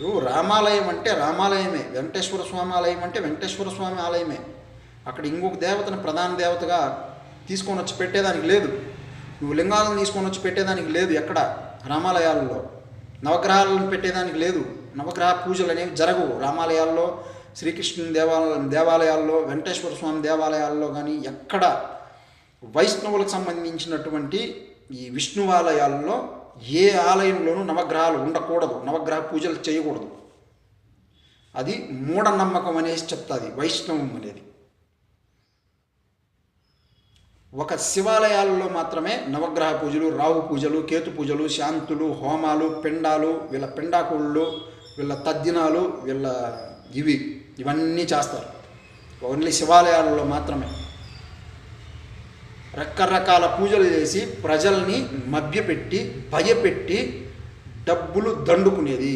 ఇప్పుడు రామాలయం అంటే రామాలయమే వెంకటేశ్వర స్వామి ఆలయం అంటే వెంకటేశ్వర స్వామి ఆలయమే. అక్కడ ఇంకొక దేవతను ప్రధాన దేవతగా తీసుకొని వచ్చి పెట్టేదానికి లేదు. నువ్వు లింగాలను తీసుకొని వచ్చి పెట్టేదానికి లేదు ఎక్కడ? రామాలయాలలో. నవగ్రహాలను పెట్టేదానికి లేదు. నవగ్రహ పూజలు అనేవి జరగవు. రామాలయాల్లో శ్రీకృష్ణుని దేవాలయ దేవాలయాల్లో వెంకటేశ్వర స్వామి దేవాలయాల్లో కానీ ఎక్కడ? వైష్ణవులకు సంబంధించినటువంటి ఈ విష్ణువాలయాల్లో ఏ ఆలయంలోనూ నవగ్రహాలు ఉండకూడదు. నవగ్రహ పూజలు చేయకూడదు. అది మూఢనమ్మకం అనేసి చెప్తుంది వైష్ణవం అనేది. ఒక శివాలయాల్లో మాత్రమే నవగ్రహ పూజలు రాహు పూజలు కేతు పూజలు శాంతులు హోమాలు పిండాలు వీళ్ళ పిండాకుళ్ళు వీళ్ళ తద్దినాలు వీళ్ళ ఇవి ఇవన్నీ చేస్తారు. ఓన్లీ శివాలయాలలో మాత్రమే. రకరకాల పూజలు చేసి ప్రజల్ని మభ్యపెట్టి భయపెట్టి డబ్బులు దండుకునేది.